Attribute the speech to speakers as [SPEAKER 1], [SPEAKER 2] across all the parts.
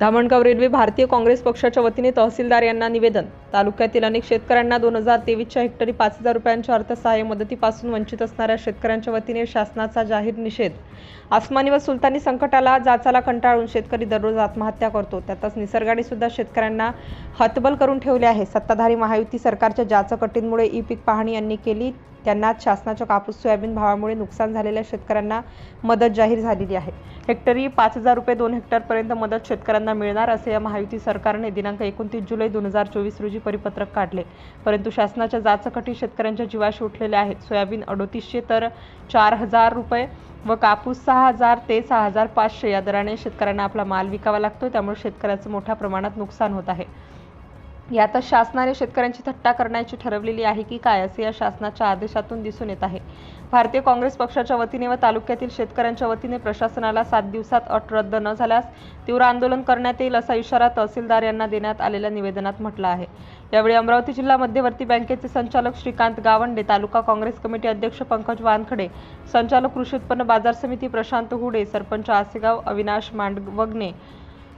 [SPEAKER 1] Dhamangaon railway भारतीय काँग्रेस पक्षाच्या वतीने तहसीलदार यांना निवेदन. तालुक्यातील अनेक शेतकऱ्यांना दोन हजार तेवीसच्या हेक्टरी पाच हजार रुपयांच्या अर्थसहाय्य मदतीपासून वंचित असणाऱ्या शेतकऱ्यांच्या वतीने शासनाचा जाहीर निषेध. आसमानी व सुलतानी संकटाला जाचाला कंटाळून शेतकरी दररोज आत्महत्या करतो. त्यातच निसर्गाने सुद्धा शेतकऱ्यांना हतबल करून ठेवले आहे. सत्ताधारी महायुती सरकारच्या जाचकटींमुळे ई पीक पाहणी यांनी केली. त्यांना शासनाच्या कापूस सोयाबीन भावामुळे नुकसान झालेल्या शेतकऱ्यांना मदत जाहीर झालेली आहे. हेक्टरी पाच हजार रुपये दोन हेक्टरपर्यंत मदत शेतकऱ्यांना शेतकऱ्यांना मिळणार असे या महायुती सरकारने दिनांक एकोणतीस जुलै दोन हजार चोवीस रोजी परिपत्रक काढले. परंतु शासनाच्या जाचकटी शेतकऱ्यांच्या जीवाशी उठलेल्या आहेत. सोयाबीन अडोतीसशे तर चार हजार रुपये व कापूस सहा हजार ते सहा हजार पाचशे या दराने शेतकऱ्यांना आपला माल विकावा लागतो त्यामुळे शेतकऱ्याचं मोठ्या प्रमाणात नुकसान होत आहे. यातच शासनाने शेतकऱ्यांची थट्टा करण्याची ठरवलेली आहे की काय असे या शासनाच्या आदेशातून दिसून येत आहे. भारतीय काँग्रेस पक्षाच्या वतीने व तालुक्यातील शेतकऱ्यांच्या वतीने प्रशासनाला सात दिवसात अट रद्द न झाल्यास तीव्र आंदोलन करण्यात येईल असा इशारा तहसीलदार यांना देण्यात आलेल्या निवेदनात म्हटलं आहे. यावेळी अमरावती जिल्हा मध्यवर्ती बँकेचे संचालक श्रीकांत गावंडे तालुका काँग्रेस कमिटी अध्यक्ष पंकज वानखडे संचालक कृषी उत्पन्न बाजार समिती प्रशांत हुडे सरपंच आसेगाव अविनाश मांडवगणे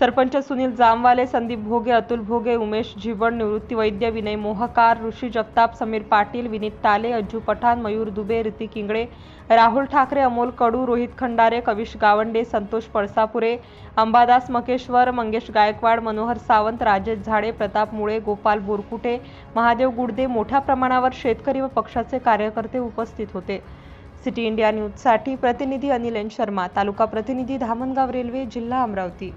[SPEAKER 1] सरपंच सुनील जामवाले संदीप भोगे अतुल भोगे उमेश झिबड निवृत्ती वैद्य विनय मोहकार ऋषी जगताप समीर पाटील विनीत ताले अज्जू पठाण मयूर दुबे ऋतिक इंगळे राहुल ठाकरे अमोल कडू रोहित खंडारे कविश गावंडे संतोष पळसापुरे अंबादास मकेश्वर मंगेश गायकवाड मनोहर सावंत राजेश झाडे प्रताप मुळे गोपाल बोरकुटे महादेव गुडदे मोठ्या प्रमाणावर शेतकरी व पक्षाचे कार्यकर्ते उपस्थित होते. सिटी इंडिया न्यूजसाठी प्रतिनिधी अनिल एन शर्मा तालुका प्रतिनिधी धामणगाव रेल्वे जिल्हा अमरावती.